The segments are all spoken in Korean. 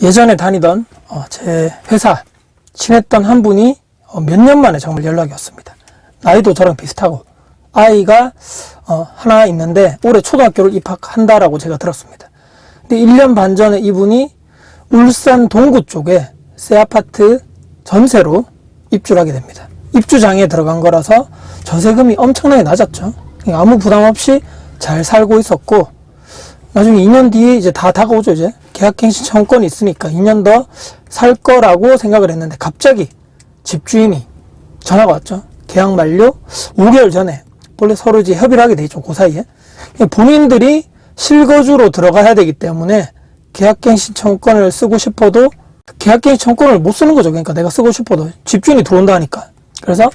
예전에 다니던 어, 제 회사 친했던 한 분이 어, 몇년 만에 정말 연락이 왔습니다. 나이도 저랑 비슷하고 아이가 어, 하나 있는데 올해 초등학교를 입학한다라고 제가 들었습니다. 근데 1년 반 전에 이분이 울산 동구 쪽에 새 아파트 전세로 입주를 하게 됩니다. 입주장에 들어간 거라서 전세금이 엄청나게 낮았죠. 그러니까 아무 부담 없이 잘 살고 있었고 나중에 2년 뒤에 이제 다 다가오죠, 이제. 계약갱신 청권이 있으니까 2년 더 살 거라고 생각을 했는데 갑자기 집주인이 전화가 왔죠. 계약 만료 5개월 전에 원래 서로 이제 협의를 하게 돼 있죠, 그 사이에. 본인들이 실거주로 들어가야 되기 때문에 계약갱신 청권을 쓰고 싶어도 계약갱신 청권을 못 쓰는 거죠. 그러니까 내가 쓰고 싶어도 집주인이 들어온다 하니까. 그래서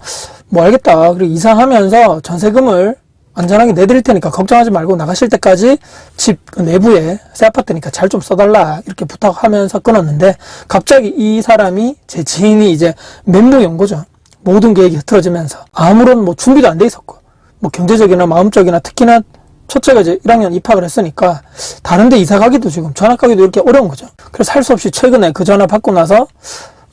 뭐 알겠다. 그리고 이사하면서 전세금을 안전하게 내드릴 테니까 걱정하지 말고 나가실 때까지 집그 내부에 새 아파트니까 잘 좀 써달라 이렇게 부탁하면서 끊었는데 갑자기 이 사람이 제 지인이 이제 멘붕이 온 거죠. 모든 계획이 흐트러지면서 아무런 뭐 준비도 안 돼 있었고 뭐 경제적이나 마음적이나 특히나 첫째가 이제 1학년 입학을 했으니까 다른데 이사 가기도 지금 전학 가기도 이렇게 어려운 거죠. 그래서 할 수 없이 최근에 그 전화 받고 나서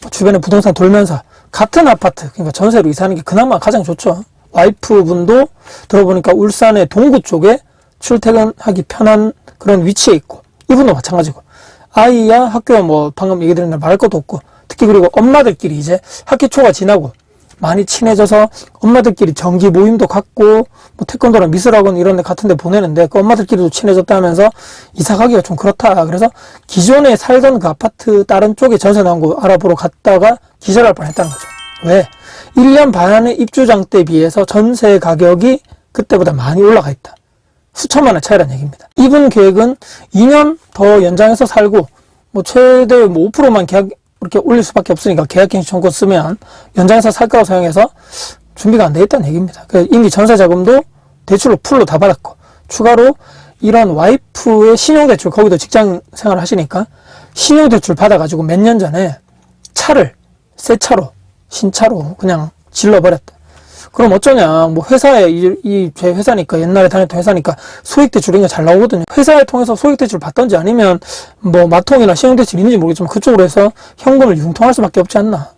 뭐 주변에 부동산 돌면서 같은 아파트 그러니까 전세로 이사하는 게 그나마 가장 좋죠. 와이프분도 들어보니까 울산의 동구 쪽에 출퇴근하기 편한 그런 위치에 있고 이분도 마찬가지고. 아이야 학교야 뭐 방금 얘기 드린 대로 말할 것도 없고 특히 그리고 엄마들끼리 이제 학기 초가 지나고 많이 친해져서 엄마들끼리 정기 모임도 갖고 뭐 태권도나 미술학원 이런 데 같은 데 보내는데 그 엄마들끼리도 친해졌다 하면서 이사 가기가 좀 그렇다. 그래서 기존에 살던 그 아파트 다른 쪽에 전세 나온 거 알아보러 갔다가 기절할 뻔했다는 거죠. 왜? 1년 반의 입주장 때 비해서 전세 가격이 그때보다 많이 올라가 있다 수천만 원 차이라는 얘기입니다. 이분 계획은 2년 더 연장해서 살고 뭐 최대 뭐 5%만 계약 이렇게 올릴 수밖에 없으니까 계약갱신 청구 쓰면 연장해서 살 거라고 생각해서 준비가 안 돼 있다는 얘기입니다. 그 이미 전세 자금도 대출로 풀로 다 받았고 추가로 이런 와이프의 신용대출 거기도 직장 생활을 하시니까 신용대출 받아가지고 몇 년 전에 차를 새 차로 신차로 그냥 질러버렸다. 그럼 어쩌냐. 뭐 회사에 이제 회사니까 옛날에 다녔던 회사니까 소액 대출 이런 게 잘 나오거든요. 회사를 통해서 소액 대출 받던지 아니면 뭐 마통이나 신용 대출 있는지 모르겠지만 그쪽으로 해서 현금을 융통할 수밖에 없지 않나.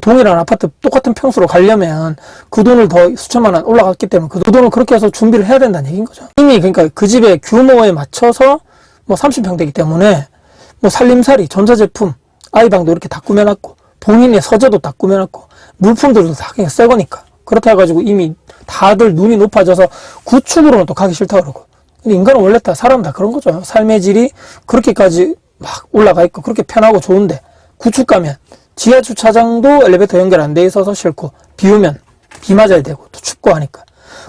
동일한 아파트 똑같은 평수로 가려면 그 돈을 더 수천만 원 올라갔기 때문에 그 돈을 그렇게 해서 준비를 해야 된다는 얘기인 거죠. 이미 그러니까 그 집의 규모에 맞춰서 뭐 30평 되기 때문에 뭐 살림살이, 전자제품, 아이방도 이렇게 다 꾸며놨고 본인의 서재도 다 꾸며놨고 물품들도 다 그냥 새 거니까. 그렇다 해가지고 이미 다들 눈이 높아져서 구축으로는 또 가기 싫다 그러고. 근데 인간은 원래 다 사람 다 그런 거죠. 삶의 질이 그렇게까지 막 올라가 있고 그렇게 편하고 좋은데 구축 가면 지하 주차장도 엘리베이터 연결 안 돼 있어서 싫고 비 오면 비 맞아야 되고 또 춥고 하니까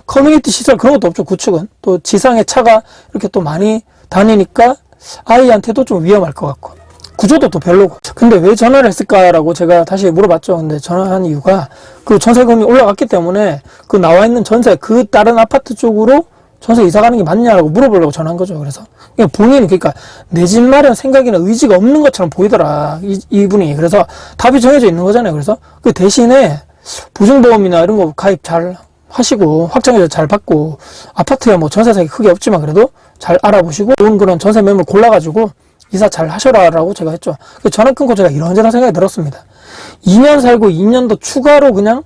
커뮤니티 시설 그런 것도 없죠 구축은 또 지상에 차가 이렇게 또 많이 다니니까 아이한테도 좀 위험할 것 같고 구조도 또 별로고. 근데 왜 전화를 했을까라고 제가 다시 물어봤죠. 근데 전화한 이유가 그 전세금이 올라갔기 때문에 그 나와 있는 전세, 그 다른 아파트 쪽으로 전세 이사 가는 게 맞냐라고 물어보려고 전화한 거죠. 그래서 그냥 본인이 그러니까 내 집 마련 생각이나 의지가 없는 것처럼 보이더라. 이, 이분이. 그래서 답이 정해져 있는 거잖아요. 그래서 그 대신에 보증보험이나 이런 거 가입 잘 하시고 확정해서 잘 받고 아파트야 뭐 전세상이 크게 없지만 그래도 잘 알아보시고 좋은 그런 전세 매물 골라가지고 이사 잘 하셔라라고 제가 했죠. 그 전화 끊고 제가 이런저런 생각이 들었습니다. 2년 살고 2년 더 추가로 그냥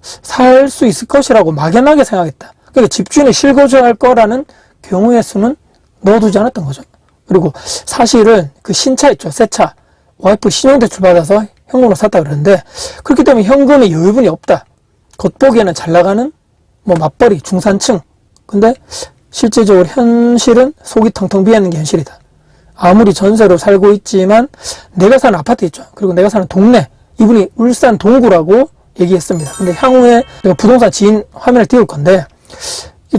살 수 있을 것이라고 막연하게 생각했다. 그러니까 집주인이 실거주할 거라는 경우의 수는 넣어두지 않았던 거죠. 그리고 사실은 그 신차 있죠. 새 차. 와이프 신용대출 받아서 현금으로 샀다 그러는데 그렇기 때문에 현금에 여유분이 없다. 겉보기에는 잘 나가는 뭐 맞벌이 중산층. 근데 실제적으로 현실은 속이 텅텅 비어 있는 게 현실이다. 아무리 전세로 살고 있지만 내가 사는 아파트 있죠. 그리고 내가 사는 동네 이분이 울산 동구라고 얘기했습니다. 근데 향후에 내가 부동산 지인 화면을 띄울 건데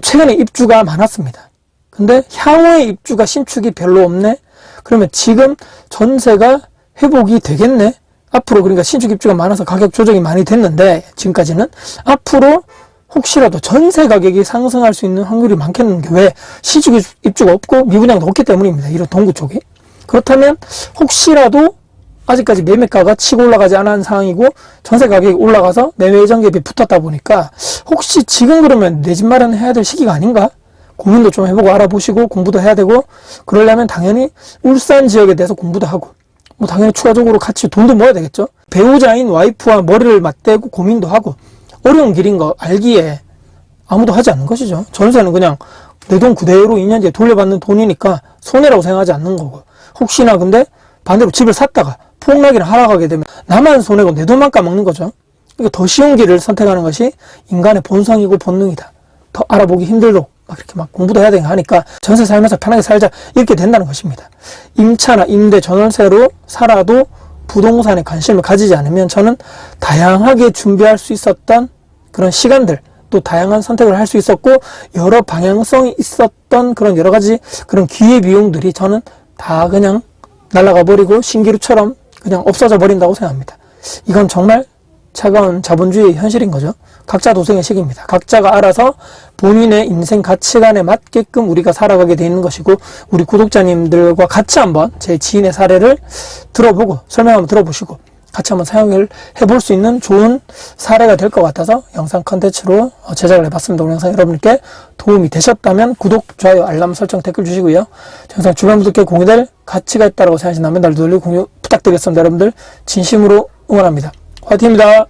최근에 입주가 많았습니다. 근데 향후에 입주가 신축이 별로 없네. 그러면 지금 전세가 회복이 되겠네. 앞으로 그러니까 신축 입주가 많아서 가격 조정이 많이 됐는데 지금까지는 앞으로 혹시라도 전세 가격이 상승할 수 있는 확률이 많겠는 게 왜 시축 입주가 없고 미분양도 없기 때문입니다. 이런 동구 쪽이. 그렇다면 혹시라도 아직까지 매매가가 치고 올라가지 않은 상황이고 전세 가격이 올라가서 매매 예정 갭이 붙었다 보니까 혹시 지금 그러면 내 집 마련해야 될 시기가 아닌가? 고민도 좀 해보고 알아보시고 공부도 해야 되고 그러려면 당연히 울산 지역에 대해서 공부도 하고 뭐 당연히 추가적으로 같이 돈도 모아야 되겠죠. 배우자인 와이프와 머리를 맞대고 고민도 하고 어려운 길인 거 알기에 아무도 하지 않는 것이죠. 전세는 그냥 내 돈 그대로 2년 뒤에 돌려받는 돈이니까 손해라고 생각하지 않는 거고 혹시나 근데 반대로 집을 샀다가 폭락이나 하락하게 되면 나만 손해고 내 돈만 까먹는 거죠. 그러니까 더 쉬운 길을 선택하는 것이 인간의 본성이고 본능이다. 더 알아보기 힘들도록 막 이렇게 막 공부도 해야 되고 하니까 전세 살면서 편하게 살자 이렇게 된다는 것입니다. 임차나 임대 전월세로 살아도 부동산에 관심을 가지지 않으면 저는 다양하게 준비할 수 있었던 그런 시간들 또 다양한 선택을 할 수 있었고 여러 방향성이 있었던 그런 여러 가지 그런 기회 비용들이 저는 다 그냥 날아가 버리고 신기루처럼 그냥 없어져 버린다고 생각합니다. 이건 정말 차가운 자본주의 현실인 거죠. 각자 도생의 시기입니다. 각자가 알아서 본인의 인생 가치관에 맞게끔 우리가 살아가게 돼 있는 것이고 우리 구독자님들과 같이 한번 제 지인의 사례를 들어보고 설명 한번 들어보시고 같이 한번 사용을 해볼 수 있는 좋은 사례가 될 것 같아서 영상 컨텐츠로 어, 제작을 해봤습니다. 오늘 영상 여러분께 도움이 되셨다면 구독, 좋아요, 알람 설정, 댓글 주시고요. 영상 주변 분들께 공유될 가치가 있다고 생각하신다면 날도 올리고 공유 부탁드리겠습니다. 여러분들 진심으로 응원합니다. 화이팅입니다.